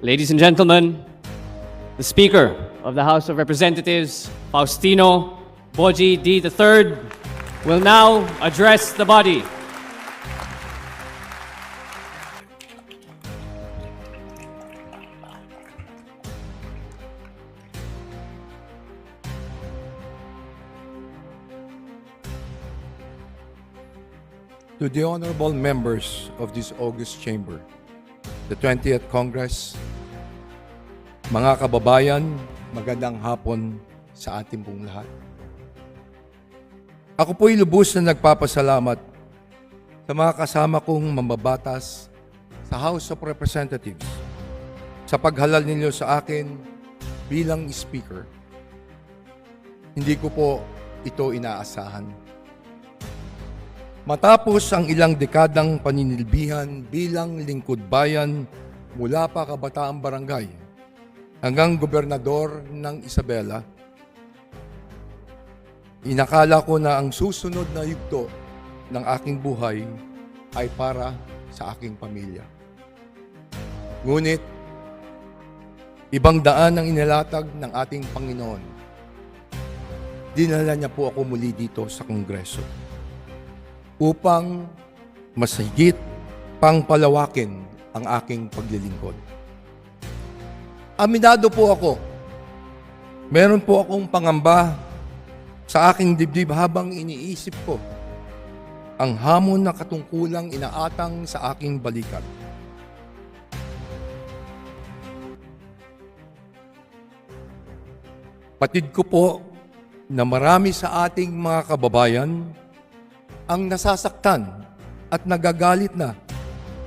Ladies and gentlemen, the Speaker of the House of Representatives, Faustino Boji D. III, will now address the body. To the honorable members of this August Chamber, the 20th Congress, mga kababayan, magandang hapon sa ating pong lahat. Ako po'y lubos na nagpapasalamat sa mga kasama kong mambabatas sa House of Representatives sa paghalal ninyo sa akin bilang Speaker. Hindi ko po ito inaasahan. Matapos ang ilang dekadang paninilbihan bilang lingkod bayan mula pa kabataang barangay hanggang gobernador ng Isabela, inakala ko na ang susunod na yugto ng aking buhay ay para sa aking pamilya. Ngunit, ibang daan ang inilatag ng ating Panginoon. Dinala niya po ako muli dito sa Kongreso upang mas higit pang palawakin ang aking paglilingkod. Aminado po ako, meron po akong pangamba sa aking dibdib habang iniisip ko ang hamon na katungkulang inaatang sa aking balikat. Patid ko po na marami sa ating mga kababayan ang nasasaktan at nagagalit na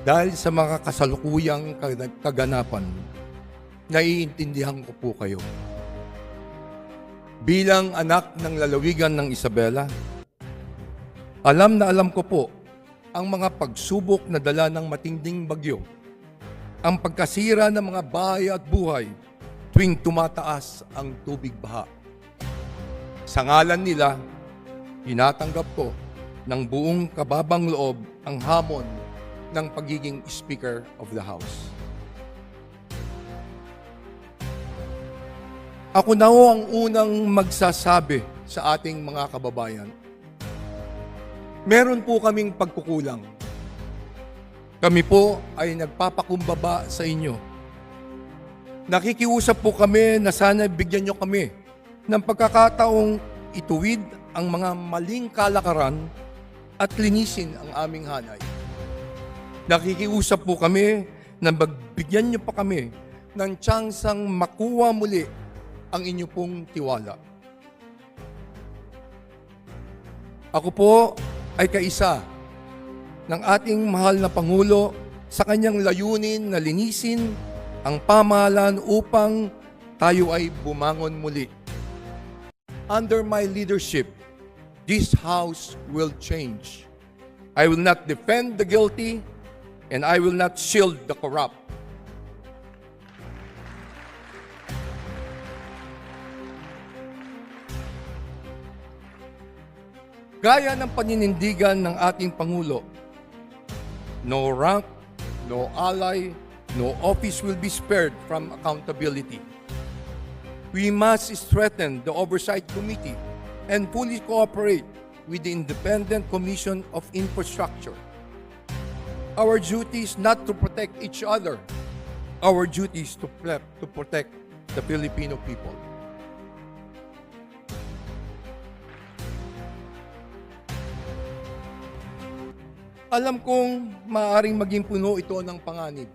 dahil sa mga kasalukuyang kag- kaganapan. Naiintindihan ko po kayo. Bilang anak ng lalawigan ng Isabela, alam na alam ko po ang mga pagsubok na dala ng matinding bagyo, ang pagkasira ng mga bahay at buhay tuwing tumataas ang tubig baha. Sa ngalan nila, tinatanggap ko ng buong kababang loob ang hamon ng pagiging Speaker of the House. Ako na ho ang unang magsasabi sa ating mga kababayan. Meron po kaming pagkukulang. Kami po ay nagpapakumbaba sa inyo. Nakikiusap po kami na sana bigyan nyo kami ng pagkakataong ituwid ang mga maling kalakaran at linisin ang aming hanay. Nakikiusap po kami na magbigyan niyo pa kami ng tsansang makuha muli ang inyo pong tiwala. Ako po ay kaisa ng ating mahal na Pangulo sa kanyang layunin na linisin ang pamahalaan upang tayo ay bumangon muli. Under my leadership, this house will change. I will not defend the guilty and I will not shield the corrupt. Gaya ng paninindigan ng ating Pangulo, no rank, no ally, no office will be spared from accountability. We must strengthen the Oversight Committee and fully cooperate with the Independent Commission of Infrastructure. Our duty is not to protect each other. Our duty is to, to protect the Filipino people. Alam kong maaaring maging puno ito ng panganib.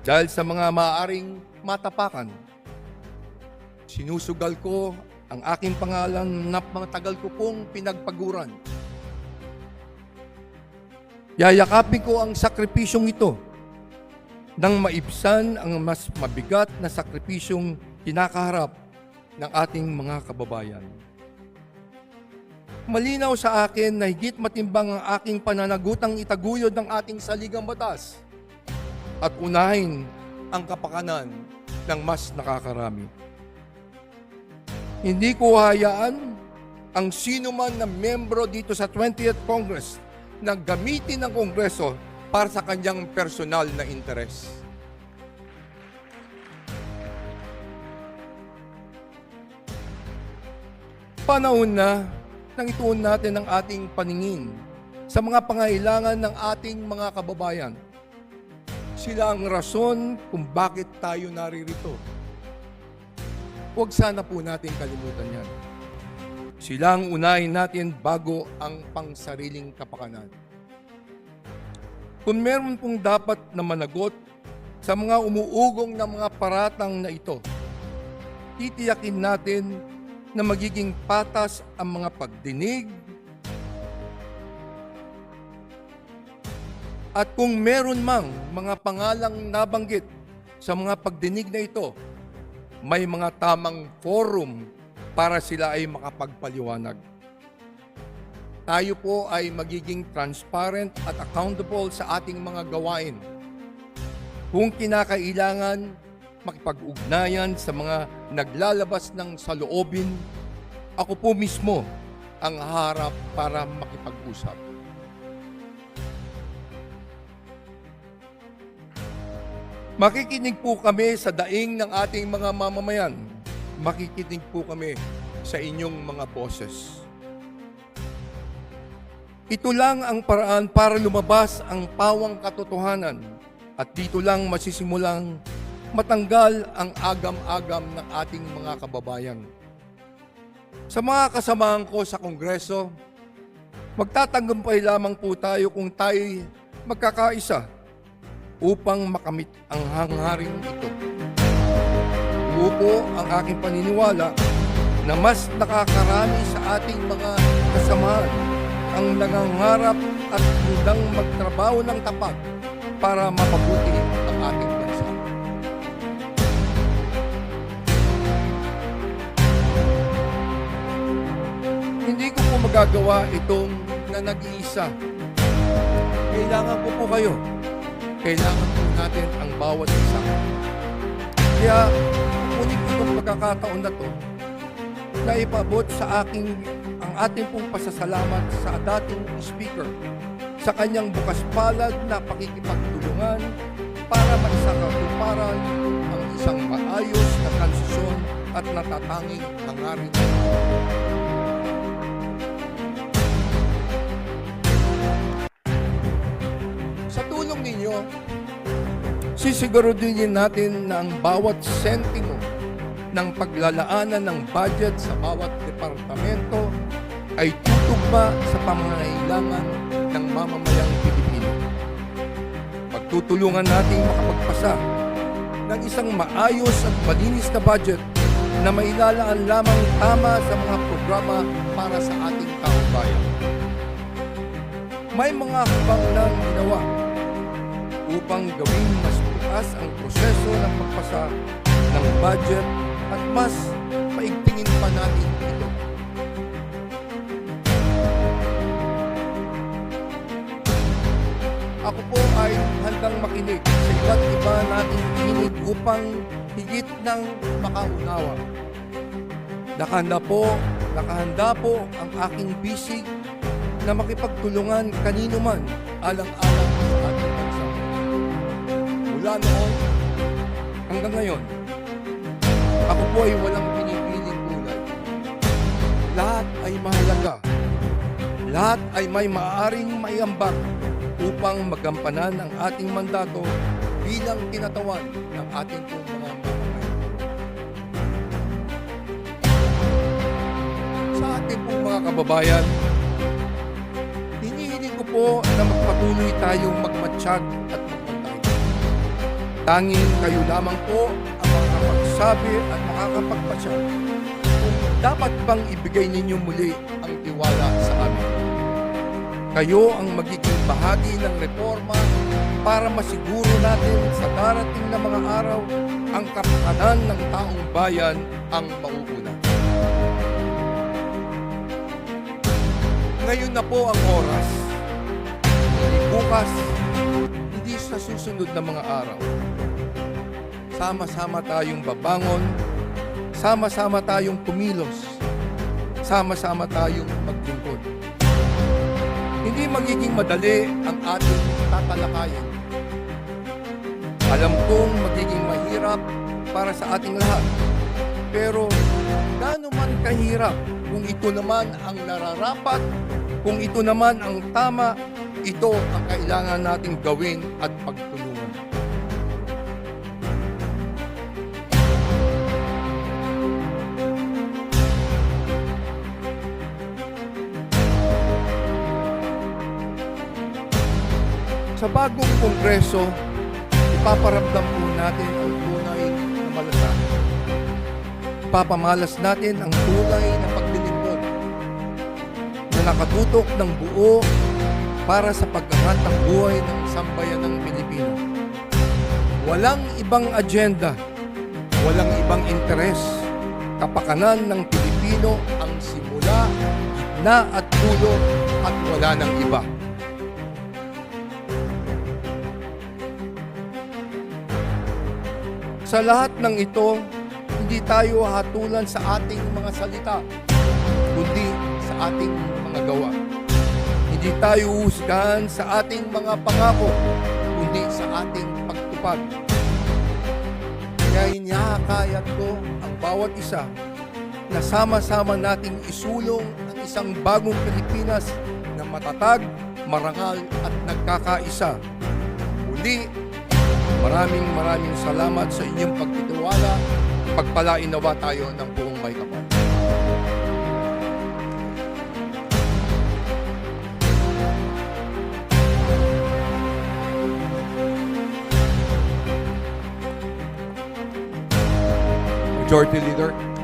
Dahil sa mga maaaring matapakan, sinusugal ko ang aking pangalan na matagal ko pong pinagpaguran. Yayakapin ko ang sakripisyong ito nang maibsan ang mas mabigat na sakripisyong kinakaharap ng ating mga kababayan malinaw sa akin na higit matimbang ang aking pananagutang itaguyod ng ating saligang batas at unahin ang kapakanan ng mas nakakarami. Hindi ko hayaan ang sino man na membro dito sa 20th Congress na gamitin ng Kongreso para sa kanyang personal na interes. Panahon na nang ituon natin ang ating paningin sa mga pangailangan ng ating mga kababayan. Sila ang rason kung bakit tayo naririto. Huwag sana po natin kalimutan yan. Sila ang unahin natin bago ang pangsariling kapakanan. Kung meron pong dapat na managot sa mga umuugong na mga paratang na ito, titiyakin natin na magiging patas ang mga pagdinig at kung meron mang mga pangalang nabanggit sa mga pagdinig na ito, may mga tamang forum para sila ay makapagpaliwanag. Tayo po ay magiging transparent at accountable sa ating mga gawain. Kung kinakailangan, makipag-ugnayan sa mga naglalabas ng saloobin, ako po mismo ang harap para makipag-usap. Makikinig po kami sa daing ng ating mga mamamayan. Makikinig po kami sa inyong mga boses. Ito lang ang paraan para lumabas ang pawang katotohanan at dito lang masisimulang matanggal ang agam-agam ng ating mga kababayan. Sa mga kasamahan ko sa Kongreso, magtatagumpay lamang po tayo kung tayo magkakaisa upang makamit ang hangharing ito. Buo po ang aking paniniwala na mas nakakarami sa ating mga kasamahan ang nangangarap at handang magtrabaho ng tapat para mapabuti Hindi ko po magagawa itong na nag-iisa. Kailangan ko po kayo. Kailangan po natin ang bawat isa. Kaya, kunin ko itong pagkakataon na to na ipabot sa aking ang ating pong pasasalamat sa dating speaker sa kanyang bukas palad na pakikipagtulungan para maisakatuparan ang isang maayos na transisyon at natatanging hangarin. Ninyo, sisiguraduhin natin na ang bawat sentimo ng paglalaanan ng budget sa bawat departamento ay tutugma sa pangangailangan ng mamamayang Pilipino. Pagtutulungan nating makapagpasa ng isang maayos at malinis na budget na mailalaan lamang tama sa mga programa para sa ating kaumbayan. May mga hakbang nang ginawa upang gawing mas bukas ang proseso ng pagpasa ng budget at mas paigtingin pa natin ito. Ako po ay handang makinig sa iba't iba nating tinig upang higit ng makaunawa. Nakahanda po, nakahanda po ang aking bisig na makipagtulungan kanino man alang-alang. Mula noon hanggang ngayon, ako po ay walang pinipiling kulay. Lahat ay mahalaga. Lahat ay may maaaring maiambag upang magampanan ang ating mandato bilang tinatawan ng ating pong mga mamamayan. Sa ating pong mga kababayan, hinihiling ko po na magpatuloy tayong magmatsyag. Tanging kayo lamang po ang makakapagsabi at makakapagpasya kung dapat bang ibigay ninyo muli ang tiwala sa amin. Kayo ang magiging bahagi ng reforma para masiguro natin sa darating na mga araw ang kapakanan ng taong bayan ang mauuna. Ngayon na po ang oras. Bukas, sa susunod na mga araw. Sama-sama tayong babangon, sama-sama tayong kumilos, sama-sama tayong maglingkod. Hindi magiging madali ang ating tatalakayin. Alam kong magiging mahirap para sa ating lahat. Pero gaano man kahirap kung ito naman ang nararapat, kung ito naman ang tama, ito ang kailangan nating gawin at pagtulungan. Sa bagong kongreso, ipaparamdam po natin ang tunay na malasakit. Ipapamalas natin ang tunay na paglilingkod na nakatutok ng buo para sa pagkangat ng buhay ng sambayanang Pilipino. Walang ibang agenda, walang ibang interes. Kapakanan ng Pilipino ang simula, gitna at dulo at wala ng iba. Sa lahat ng ito, hindi tayo hatulan sa ating mga salita, kundi sa ating mga gawa. Hindi tayo husgahan sa ating mga pangako, kundi sa ating pagtupad. Kaya inihakayat ko ang bawat isa na sama-sama nating isulong ang isang bagong Pilipinas na matatag, marangal at nagkakaisa. Muli, Maraming maraming salamat sa inyong pagtitiwala. Pagpalain nawa tayo ng buong may kapal. Majority Leader.